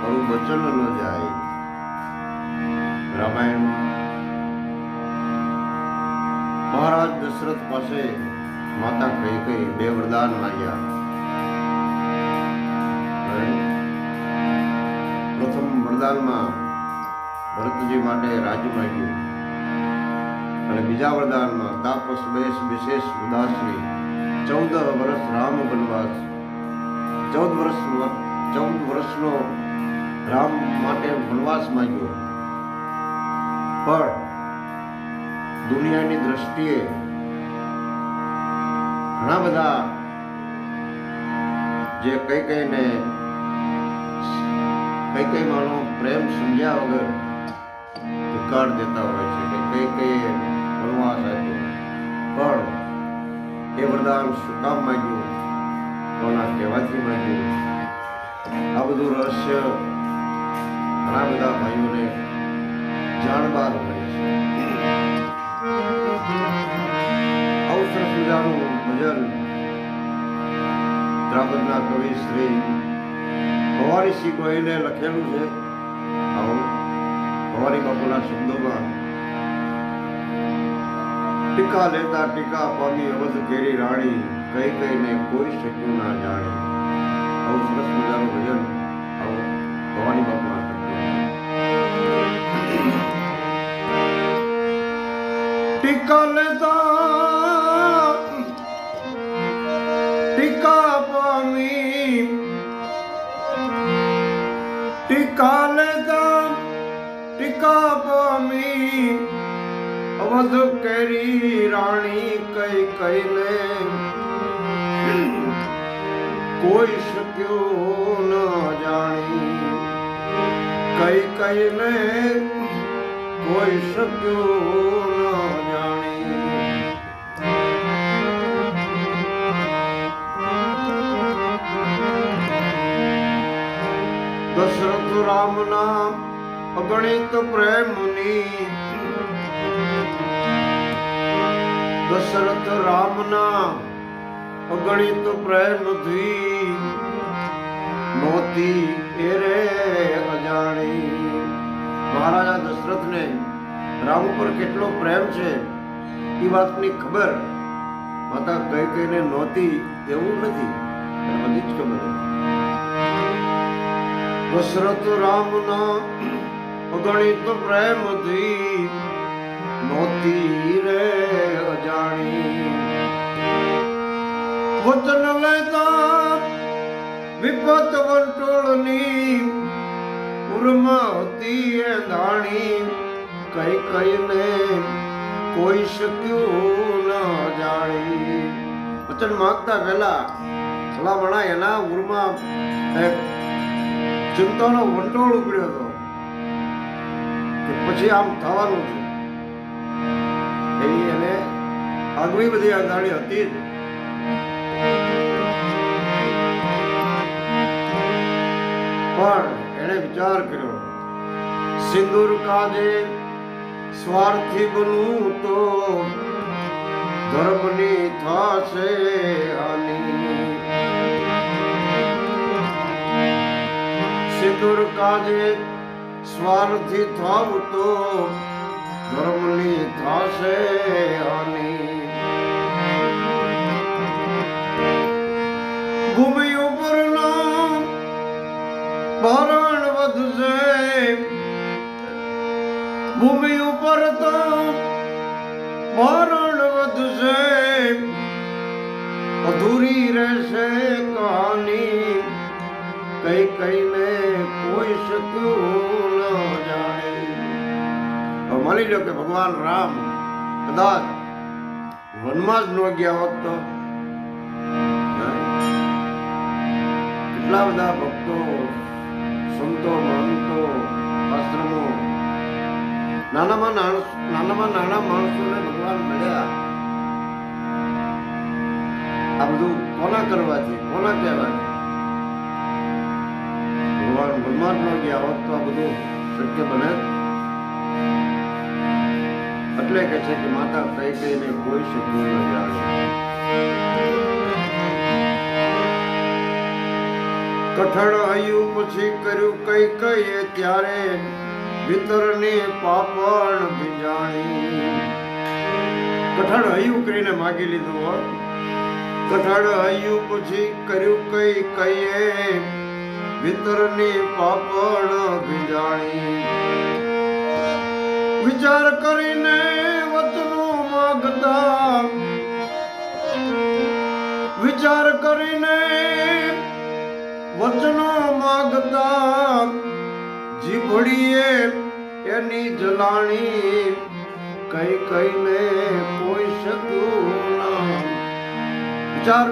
મારું વચન ન જાય. રામાયણમાં મહારાજ દશરથ પાસે માતા કઈ કઈ બે વરદાન માંગ્યા. પ્રથમ વરદાનમાં ભરતજી માટે રાજ્ય માંગ્યું. અને બીજા વરદાનમાં તાપસ, બેસ, વિશેષ, ઉદાસી, ચૌદ વર્ષ રામ વનવાસ ચૌદ વર્ષ ચૌદ વર્ષનો રામ માટે વનવાસ માંગ્યો. પણ દુનિયાની દ્રષ્ટિએ ઘણા બધા જે કઈ કઈને કઈ કઈ માનો પ્રેમ સમજ્યા વગર ધિકાર દેતા હોય છે કે કઈ કઈ વનવાસ આપ્યો. પણ એ વરદાન શું કામ માંગ્યું? કોના કહેવાથી માંગ્યું આ બધું રહસ્ય ઘણા બધા ભાઈઓને જાણબાર હોય છે. આવું સરસ ભજન દ્રાપદના કવિ શ્રી ભવાની સિંહ ગોહિલે લખેલું છે. ભવારી બાપુના શબ્દોમાં. ટીકા લેતા ટીકા પામી અવધ કેરી રાણી. કઈ કઈને કોઈ શક્યું ના જાણે. આવું સરસ મજાનું ભજન આવું, ભવાની બાપુના ટીકા લેતા ટીકા પામી. ટીકા લેતા ટીકા પામી. અવધ કેરી રાણી કઈ કઈને કોઈ શક્યો ન જાણી કઈ કઈને કોઈ શક્યો ન જાણી દશરથ રામના અગણિત પ્રેમની દશરથ રામના અગણિત પ્રેમથી નહોતી એરે અજાણી. મહારાજા દશરથને રામ ઉપર કેટલો પ્રેમ છે એ વાતની ખબર માતા કઈ કઈને નહોતી એવું નથી. બધી જ ખબર દશરથ રામના અગણિત પ્રેમથી નહોતી રે અજાણી. વચન લેતા વિપત વંટોળની, ઉરમાં હતી એ દાણી. કઈ કઈને કોઈ શક્યું ન જાણી. વચન માંગતા પહેલા ભલામણા એના ઉરમાં ચિંતાનો વંટોળ ઉપડ્યો હતો. કે પછી આમ થવાનું છે? એવી એને આગવી બધી આગાડી હતી જ. વિચાર કર્યો. સિંદૂર કાજે સ્વાર્થી બનવું તો ધર્મની થશે સિંદૂર કાજે સ્વાર્થી થવું તો ધર્મની થશે આની. ભૂમિ ભૂમિ ઉપર તો મરણ વધશે. અધૂરી રહેશે કહાની. કઈ કઈને કોઈ શક્યું ન જાણે. માની લો કે ભગવાન રામ કદાચ વનમાં જ ન ગયા હોત તો. કેટલા બધા ભક્તો, સંતો, મહંતો, આશ્રમો નાનામાં નાના નાનામાં નાના માણસોને ભગવાન મળ્યા. આ બધું કોના કરવાથી? કોના કહેવાથી? ભગવાન ભગવાન ન ગયા હોત તો આ બધું શક્ય બને એટલે કે છે કે માતા કઈ કઈને કોઈ શક્ય ન કઠણ હયું પછી કર્યું કઈ કઈ ત્યારે ભીતરની પાપણ ભીજાણી. કઠણ હયું કરીને માગી લીધું હો. કઠણ હયું પછી કર્યું કઈ કઈએ. ભીતરની પાપણ ભીજાણી. વિચાર કરીને વતનો માગતા. વિચાર કરીને વચનો માગતા. જીભડીએ એની જલાણી કઈ કઈને કોઈ શક્યું ના. વિચાર,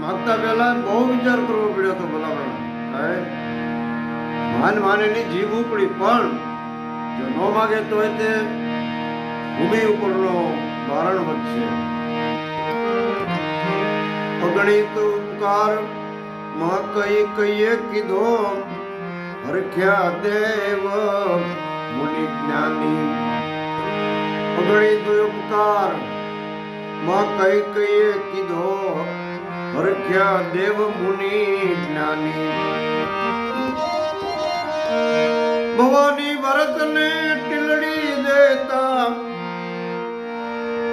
માગતા પહેલા બહુ વિચાર કરવો પડ્યો તો ભલામણ માન માનેની જીભ ઉપડી, પણ જો ન માગે તો તે ભૂમિ ઉપરનો ભારણ વધશે. અગણિત ઉપકારમાં કઈ કઈએ કીધો હરખ્યા દેવ, મુનિ જ્ઞાની. અગણિત ઉપકારમાં કઈ કઈએ કીધો? હરખ્યા દેવ, મુનિ જ્ઞાની. ભવાની ભરતને ટીલડી દેતા.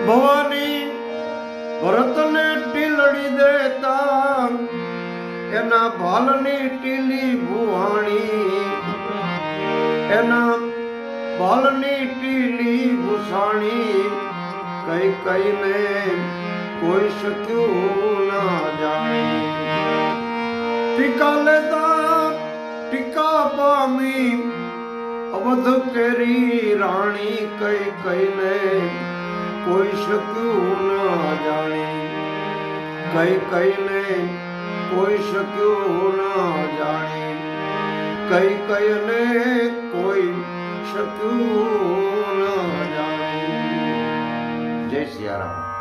ભવાની ભરતને ટીલડી દેતા. એના ભાલની ટીલી ભુવાણી. એના ભાલની ટીલી ભૂસાણી. કઈ કઈને કોઈ શક્યું ના જાણે. ટીકા લેતા, ટીકા પામી, અવધ કેરી રાણી કઈ કઈને કોઈ શક્યું ના જાણે. કઈ કઈને કોઈ શક્યું ના જાણે. કઈ કઈને કોઈ શક્યું ના જાણે. જય સિયારામ.